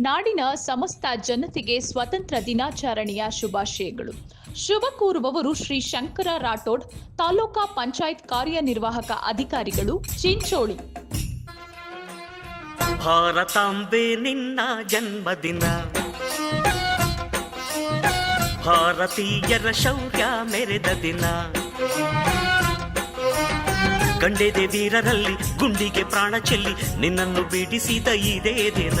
ನಾಡಿನ ಸಮಸ್ತ ಜನತೆಗೆ ಸ್ವತಂತ್ರ ದಿನಾಚರಣೆಯ ಶುಭಾಶಯಗಳು. ಶುಭ ಕೋರುವವರು ಶ್ರೀ ಶಂಕರ ರಾಠೋಡ್, ತಾಲೂಕಾ ಪಂಚಾಯತ್ ಕಾರ್ಯನಿರ್ವಾಹಕ ಅಧಿಕಾರಿಗಳು, ಚಿಂಚೋಳಿ. ಭಾರತಾಂಬೆ ನಿನ್ನ ಜನ್ಮದಿನ. ಭಾರತೀಯರ ಶೌರ್ಯ ಮೆರೆದ ದಿನ. ಗಂಡೆದೆ ವೀರರಲ್ಲಿ ಗುಂಡಿಗೆ ಪ್ರಾಣ ಚೆಲ್ಲಿ ನಿನ್ನನ್ನು ಬಿಡಿಸಿದ ಇದೇ ದಿನ.